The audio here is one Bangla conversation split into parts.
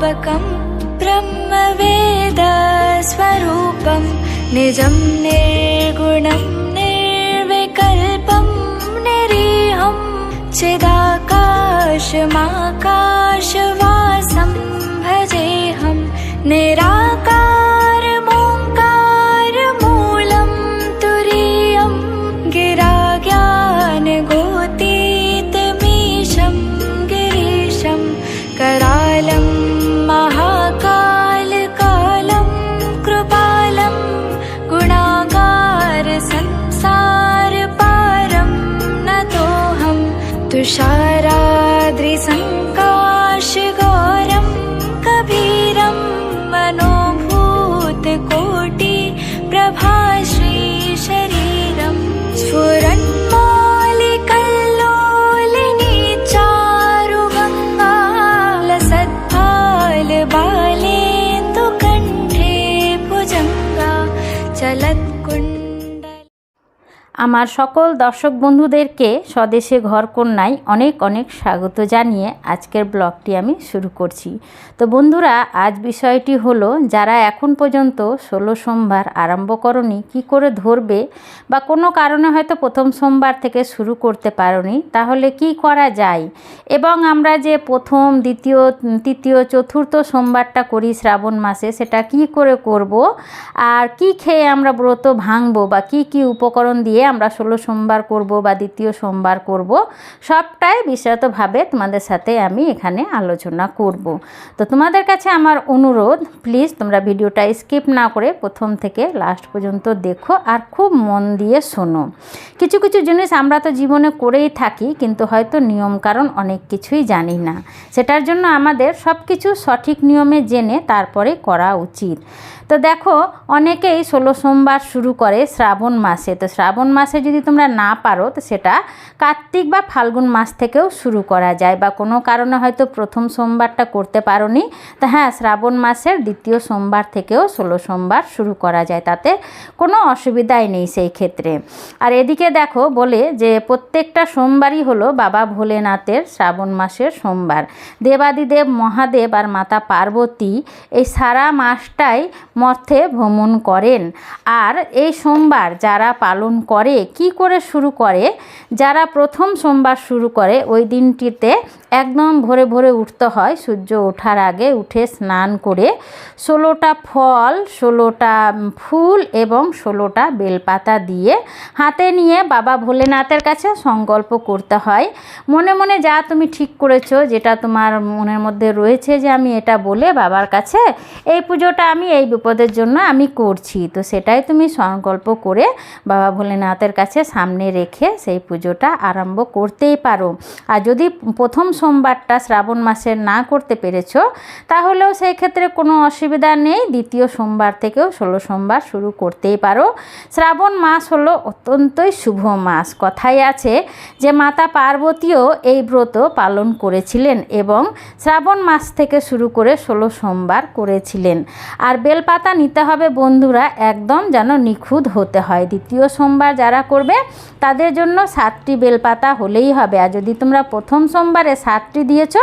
व्यापकं ब्रह्मवेदस्वरूपं निजं निर्गुणं निर्विकल्पं निरीहं चिदाकाशमाकाशवासं भजेऽहं निराकारमोङ्कारमूलं ചലക്കുണ്ട്. আমার সকল দর্শক বন্ধুদেরকে স্বদেশে ঘর কন্যায় অনেক অনেক স্বাগত জানিয়ে আজকের ব্লগটি আমি শুরু করছি। তো বন্ধুরা, আজ বিষয়টি হলো, যারা এখন পর্যন্ত ষোলো সোমবার আরম্ভ করনি, কি করে ধরবে বা কোনো কারণে হয়তো প্রথম সোমবার থেকে শুরু করতে পারোনি, তাহলে কি করা যায়? এবং আমরা যে প্রথম, দ্বিতীয়, তৃতীয়, চতুর্থ সোমবারটা করি শ্রাবণ মাসে, সেটা কি করে করব? আর কি খেয়ে আমরা ব্রত ভাঙবো বা কি কি উপকরণ দিয়ে আমরা ষোলো সোমবার করব বা দ্বিতীয় সোমবার করব, সবটাই বিস্তারিতভাবে তোমাদের সাথে আমি এখানে আলোচনা করব। তো তোমাদের কাছে আমার অনুরোধ প্লিজ তোমরা ভিডিওটা স্কিপ না করে প্রথম থেকে লাস্ট পর্যন্ত দেখো আর খুব মন দিয়ে শোনো। কিছু কিছু জিনিস আমরা তো জীবনে করেই থাকি, কিন্তু হয়তো নিয়ম কারণ অনেক কিছুই জানি না। সেটার জন্য আমাদের সব কিছু সঠিক নিয়মে জেনে তারপরে করা উচিত। তো দেখো, অনেকেই ষোলো সোমবার শুরু করে শ্রাবণ মাসে। তো শ্রাবণ মাসে যদি তোমরা না পারো, তো সেটা কার্তিক বা ফাল্গুন মাস থেকেও শুরু করা যায় বা কোনো কারণে হয়তো প্রথম সোমবারটা করতে পারোনি। তো হ্যাঁ শ্রাবণ মাসের দ্বিতীয় সোমবার থেকেও ষোলো সোমবার শুরু করা যায়, তাতে কোনো অসুবিধাই নেই সেই ক্ষেত্রে। আর এদিকে দেখো, বলে যে প্রত্যেকটা সোমবারই হলো বাবা ভোলেনাথের শ্রাবণ মাসের সোমবার। দেবাদিদেব, মহাদেব আর মাতা পার্বতী এই সারা মাসটাই মর্থে ভ্রমণ করেন। আর এই সোমবার যারা পালন করে, কি করে শুরু করে? যারা প্রথম সোমবার শুরু করে, ওই দিনটিতে একদম ভোরে ভোরে উঠতে হয়। সূর্য ওঠার আগে উঠে স্নান করে ষোলোটা ফল, ষোলোটা ফুল এবং ষোলোটা বেলপাতা দিয়ে হাতে নিয়ে বাবা ভোলেনাথের কাছে সংকল্প করতে হয়। মনে মনে যা তুমি ঠিক করেছ, যেটা তোমার মনের মধ্যে রয়েছে যে আমি এটা বলে বাবার কাছে, এই পুজোটা আমি এই বিপদের জন্য আমি করছি। তো সেটাই তুমি সংকল্প করে বাবা ভোলেনাথের কাছে সামনে রেখে সেই পুজোটা আরম্ভ করতেই পারো। আর যদি প্রথম সোমবারটা শ্রাবণ মাসের না করতে পেরেছ, তাহলেও সেই ক্ষেত্রে কোনো অসুবিধা নেই। দ্বিতীয় সোমবার থেকেও ষোলো সোমবার শুরু করতেই পারো। শ্রাবণ মাস হলো অত্যন্তই শুভ মাস। কথাই আছে যে মাতা পার্বতীও এই ব্রত পালন করেছিলেন এবং শ্রাবণ মাস থেকে শুরু করে ষোলো সোমবার করেছিলেন। আর বেলপাতা নিতে হবে বন্ধুরা, একদম যেন নিখুঁত হতে হয়। দ্বিতীয় সোমবার যারা করবে, তাদের জন্য সাতটি বেলপাতা হলেই হবে। আর যদি তোমরা প্রথম সোমবারে সাতটি দিয়েছ,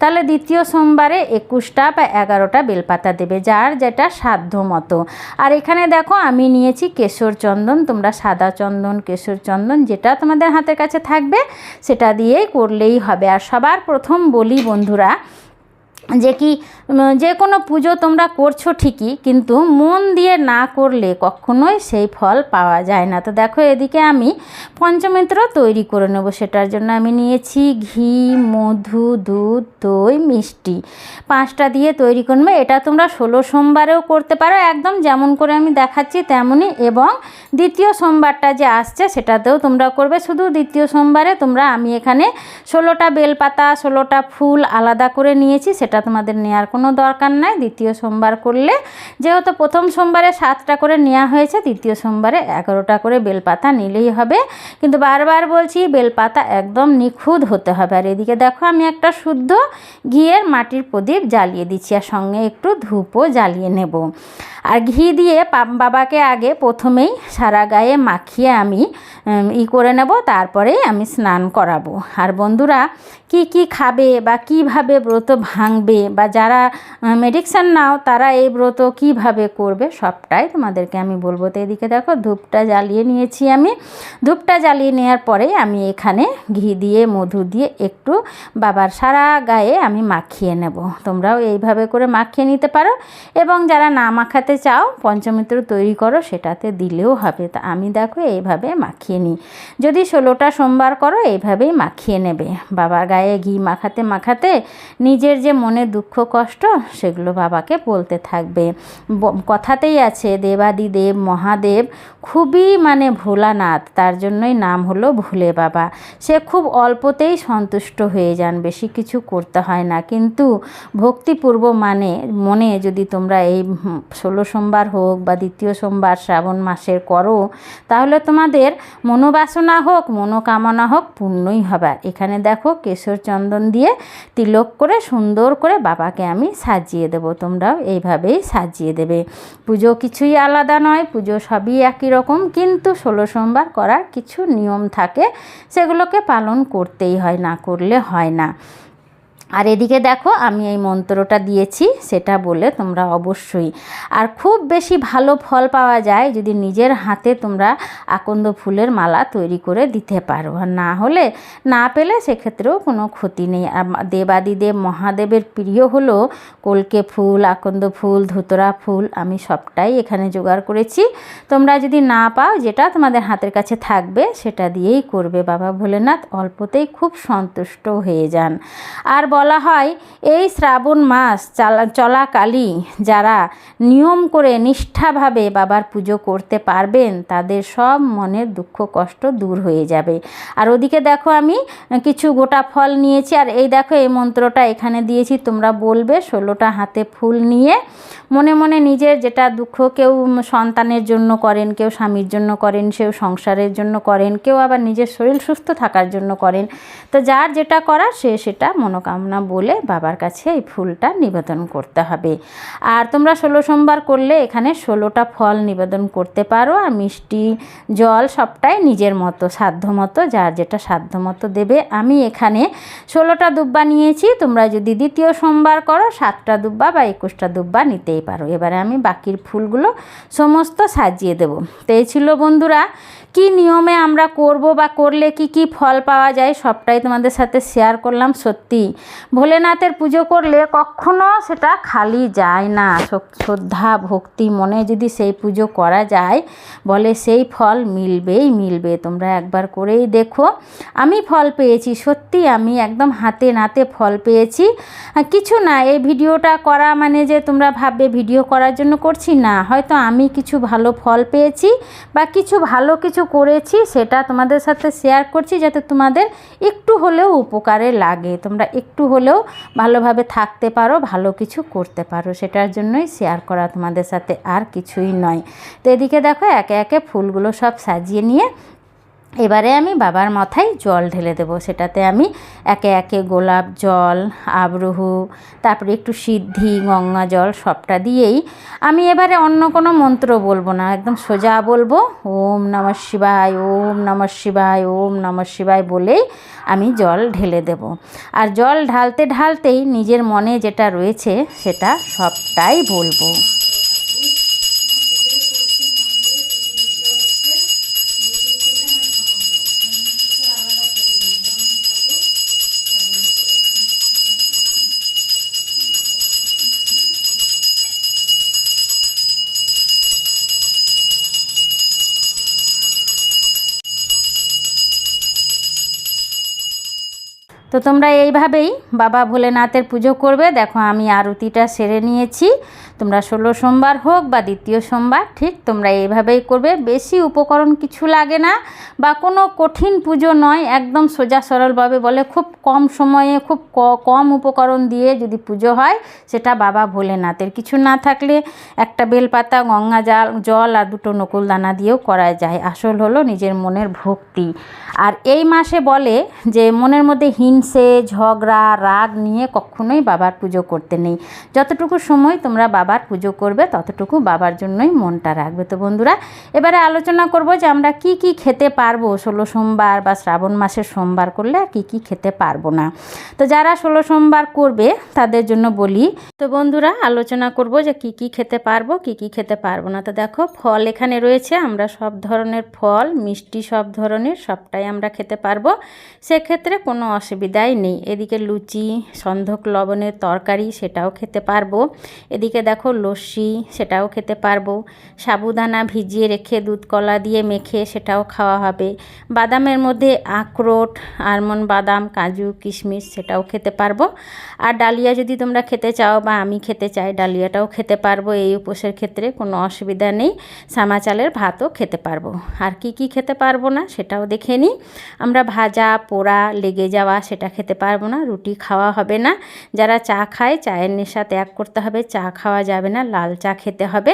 তাহলে দ্বিতীয় সোমবারে একুশটা বা এগারোটা বেলপাতা দেবে, যার যেটা সাধ্য মতো। আর এখানে দেখো, আমি নিয়েছি কেশর চন্দন, তোমরা সাদা চন্দন, কেশর চন্দন, যেটা তোমাদের হাতের কাছে থাকবে, সেটা দিয়েই করলেই হবে। আর সবার প্রথম বলি বন্ধুরা যে কি যে কোনো পুজো তোমরা করছ ঠিকই, কিন্তু মন দিয়ে না করলে কখনোই সেই ফল পাওয়া যায় না। তো দেখো, এদিকে আমি পঞ্চমিত্র তৈরি করে নেব। সেটার জন্য আমি নিয়েছি ঘি, মধু, দুধ, দই, মিষ্টি। পাঁচটা দিয়ে তৈরি করে নেব। এটা তোমরা ষোলো সোমবারেও করতে পারো। একদম যেমন করে আমি দেখাচ্ছি তেমনই। এবং দ্বিতীয় সোমবারটা যে আসছে, সেটাতেও তোমরা করবে। শুধু দ্বিতীয় সোমবারে তোমরা আমি এখানে ষোলোটা বেলপাতা, ষোলোটা ফুল আলাদা করে নিয়েছি। সেটা সেটা তোমাদের নেওয়ার কোনো দরকার নাই। দ্বিতীয় সোমবার করলে যেহেতু প্রথম সোমবারে সাতটা করে নেওয়া হয়েছে দ্বিতীয় সোমবারে এগারোটা করে বেলপাতা নিলেই হবে। কিন্তু বারবার বলছি, বেলপাতা একদম নিখুঁত হতে হবে। আর এদিকে দেখো, আমি একটা শুদ্ধ ঘিয়ের মাটির প্রদীপ জ্বালিয়ে দিচ্ছি আর সঙ্গে একটু ধূপও জ্বালিয়ে নেব। আর ঘি দিয়ে বাবাকে আগে প্রথমেই সারা গায়ে মাখিয়ে আমি ই করে নেব তারপরেই আমি স্নান করাবো। আর বন্ধুরা, কি কি খাবে বা কীভাবে ব্রত ভাঙবে বা যারা মেডিকশান নাও, তারা এই ব্রত কীভাবে করবে সবটাই তোমাদেরকে আমি বলব। তো এদিকে দেখো, ধূপটা জ্বালিয়ে নিয়েছি আমি। ধূপটা জ্বালিয়ে নেওয়ার পরে আমি এখানে ঘি দিয়ে, মধু দিয়ে একটু বাবার সারা গায়ে আমি মাখিয়ে নেব। তোমরাও এইভাবে করে মাখিয়ে নিতে পারো। এবং যারা না মাখাতে চাও, পঞ্চমিত্র তৈরি করো, সেটাতে দিলেও হবে। তা আমি দেখো এইভাবে মাখিয়ে নিই। যদি ষোলোটা সোমবার করো, এইভাবেই মাখিয়ে নেবে। বাবার গায়ে ঘি মাখাতে মাখাতে নিজের যে মনে দুঃখ, কষ্ট, সেগুলো বাবাকে বলতে থাকবে। কথাতেই আছে, দেবাদি দেব, মহাদেব, খুবই মানে ভোলানাথ, তার জন্যই নাম হলো ভুলে বাবা। সে খুব অল্পতেই সন্তুষ্ট হয়ে যান, বেশি কিছু করতে হয় না। কিন্তু ভক্তিপূর্ব মানে মনে যদি তোমরা এই ষোলো সোমবার হোক বা দ্বিতীয় সোমবার শ্রাবণ মাসের করো তাহলে তোমাদের মনোবাসনা হোক, মনোকামনা হোক পূর্ণই হবে। এখানে দেখো কেশর চন্দন দিয়ে তিলক করে সুন্দর করে বাবাকে আমি সাজিয়ে দেবো। তোমরাও এইভাবেই সাজিয়ে দেবে। পুজো কিছুই আলাদা নয়, পুজো সবই একই রকম, কিন্তু ষোলো সোমবার করার কিছু নিয়ম থাকে, সেগুলোকে পালন করতেই হয়, না করলে হয় না। আর এদিকে দেখো, আমি এই মন্ত্রটা দিয়েছি, সেটা বলে তোমরা অবশ্যই। আর খুব বেশি ভালো ফল পাওয়া যায় যদি নিজের হাতে তোমরা আকন্দ ফুলের মালা তৈরি করে দিতে পারো। আর না হলে না পেলে সেক্ষেত্রেও কোনো ক্ষতি নেই। দেবাদিদেব মহাদেবের প্রিয় হলো কলকে ফুল, আকন্দ ফুল, ধুতরা ফুল, আমি সবটাই এখানে জোগাড় করেছি। তোমরা যদি না পাও যেটা তোমাদের হাতের কাছে থাকবে, সেটা দিয়েই করবে। বাবা ভোলেনাথ অল্পতেই খুব সন্তুষ্ট হয়ে যান। আর বলা হয়, এই শ্রাবণ মাস চালা, চলাকালী যারা নিয়ম করে নিষ্ঠাভাবে বাবার পুজো করতে পারবেন, তাদের সব মনের দুঃখ কষ্ট দূর হয়ে যাবে। আর ওদিকে দেখো আমি কিছু গোটা ফল নিয়েছি, আর এই দেখো এই মন্ত্রটা এখানে দিয়েছি, তোমরা বলবে, ষোলোটা হাতে ফুল নিয়ে মনে মনে নিজের যেটা দুঃখ কেউ সন্তানের জন্য করেন, কেউ স্বামীর জন্য করেন, কেউ সংসারের জন্য করেন, কেউ আবার নিজের শরীর সুস্থ থাকার জন্য করেন, তো যার যেটা করার সে সেটা মনোকামনা বলে বাবার কাছে এই ফুলটা নিবেদন করতে হবে। আর তোমরা ষোলো সোমবার করলে এখানে ষোলোটা ফল নিবেদন করতে পারো আর মিষ্টি, জল সবটাই নিজের মতো, সাধ্য মতো, যার যেটা সাধ্য মতো দেবে। আমি এখানে ষোলোটা দুব্বা নিয়েছি, তোমরা যদি দ্বিতীয় সোমবার করো, সাতটা দুব্বা বা একুশটা দুব্বা নিতেই পারো। এবারে আমি বাকির ফুলগুলো সমস্ত সাজিয়ে দেবো। তো এই ছিল বন্ধুরা, কি নিয়মে আমরা করব বা করলে কি কি ফল পাওয়া যায় সবটাই তোমাদের সাথে শেয়ার করলাম। সত্যি ভোলেনাথের পুজো করলে কখনো সেটা খালি যায় না। শ্রদ্ধা, ভক্তি, মনে যদি সেই পুজো করা যায়, বলে সেই ফল মিলবেই মিলবে। তোমরা একবার করেই দেখো। আমি ফল পেয়েছি, সত্যি আমি একদম হাতে নাতে ফল পেয়েছি। কিছু না, এই ভিডিওটা করা মানে যে তোমরা ভাববে ভিডিও করার জন্য করছি না। হয়তো আমি কিছু ভালো ফল পেয়েছি বা কিছু ভালো কিছু করেছি, সেটা তোমাদের সাথে শেয়ার করছি যাতে তোমাদের একটু হলেও উপকারে লাগে। তোমরা একটু হলেও ভালোভাবে থাকতে পারো, ভালো কিছু করতে পারো। সেটার জন্যই শেয়ার করা তোমাদের সাথে আর কিছুই নয়। তো এদিকে দেখো একে একে ফুলগুলো সব সাজিয়ে নিয়ে এবারে আমি বাবার মাথায় জল ঢেলে দেবো। সেটাতে আমি একে একে গোলাপ জল, আবরুহু, তারপরে একটু সিদ্ধি, গঙ্গা জল সবটা দিয়েই আমি এবারে অন্য কোনো মন্ত্র বলব না। একদম সোজা বলব, ওম নমঃ শিবায়, ওম নমঃ শিবায়, ওম নমঃ শিবায় বলেই আমি জল ঢেলে দেব। আর জল ঢালতে ঢালতেই নিজের মনে যেটা রয়েছে সেটা সবটাই বলব। তো তোমরা এইভাবেই বাবা ভোলেনাথের পুজো করবে। দেখো, আমি আরতিটা সেরে নিয়েছি। তোমরা ষোলো সোমবার হোক বা দ্বিতীয় সোমবার, ঠিক তোমরা এইভাবেই করবে। বেশি উপকরণ কিছু লাগে না বা কোনো কঠিন পুজো নয়, একদম সোজা সরলভাবে বলে খুব কম সময়ে, খুব কম উপকরণ দিয়ে যদি পুজো হয়, সেটা বাবা ভোলেনাথের। কিছু না থাকলে একটা বেলপাতা, গঙ্গা জল জল আর দুটো নকুল দানা দিয়েও করা যায়। আসল হলো নিজের মনের ভক্তি। আর এই মাসে বলে যে, মনের মধ্যে হিংসে ঝগড়া, রাগ নিয়ে কখনোই বাবার পুজো করতে নেই। যতটুকু সময় তোমরা বাবার পুজো করবে, ততটুকু বাবার জন্যই মনটা রাখবে। তো বন্ধুরা, এবারে আলোচনা করব যে আমরা কি কি খেতে পারব ষোলো সোমবার বা শ্রাবণ মাসের সোমবার করলে আর কী কী খেতে পারব না। তো যারা ষোলো সোমবার করবে, তাদের জন্য বলি, তো বন্ধুরা, আলোচনা করব যে কি কি খেতে পারব, কি কি খেতে পারব না। তো দেখো, ফল এখানে রয়েছে, আমরা সব ধরনের ফল, মিষ্টি সব ধরনের, সবটাই আমরা খেতে পারব। সেক্ষেত্রে কোনো অসুবিধাই নেই। এদিকে লুচি, সন্ধক লবণের তরকারি সেটাও খেতে পারব। এদিকে দেখো লস্যি সেটাও খেতে পারব। সাবুদানা ভিজিয়ে রেখে দুধ কলা দিয়ে মেখে সেটাও খাওয়া হবে। বাদামের মধ্যে আখরোট, আলমন্ড বাদাম, কাজু, কিশমিশ সেটাও খেতে পারব। আর ডালিয়া যদি তোমরা খেতে চাও বা আমি খেতে চাই, ডালিয়াটাও খেতে পারব। এই উপোসের ক্ষেত্রে কোনো অসুবিধা নেই। সামা চালের ভাতও খেতে পারব। আর কি কি খেতে পারব না সেটাও দেখে নিই। আমরা ভাজা, পোড়া, লেগে যাওয়া সেটা খেতে পারব না, রুটি খাওয়া হবে না। যারা চা খায়, চায়ের নেশা ত্যাগ করতে হবে, চা খাওয়া যাবে না, লাল চা খেতে হবে।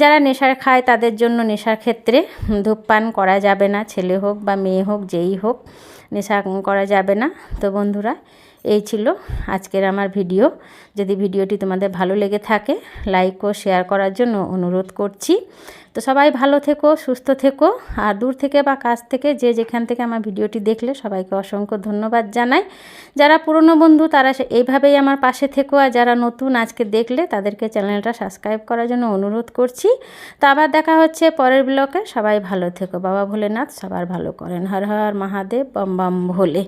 যারা নেশার খায়, তাদের জন্য নেশার ক্ষেত্রে ধূপপান করা যাবে না, ছেলে হোক বা মেয়ে হোক, যেই হোক, নেশা করা যাবে না। তো বন্ধুরা, এই ছিল আজকের আমার ভিডিও। যদি ভিডিওটি তোমাদের ভালো লেগে থাকে লাইক ও শেয়ার করার জন্য অনুরোধ করছি। তো সবাই ভালো থেকো, সুস্থ থেকো আর দূর থেকে বা কাছ থেকে যে যেখান থেকে আমার ভিডিওটি দেখলে সবাইকে অসংখ্য ধন্যবাদ জানাই। যারা পুরনো বন্ধু তারা এইভাবেই আমার পাশে থেকো আর যারা নতুন আজকে দেখলে তাদেরকে চ্যানেলটা সাবস্ক্রাইব করার জন্য অনুরোধ করছি। তো আবার দেখা হচ্ছে পরের ব্লকে সবাই ভালো থেকো। বাবা ভোলেনাথ, সবার ভালো করেন। হর হর মহাদেব, বম বম ভোলে।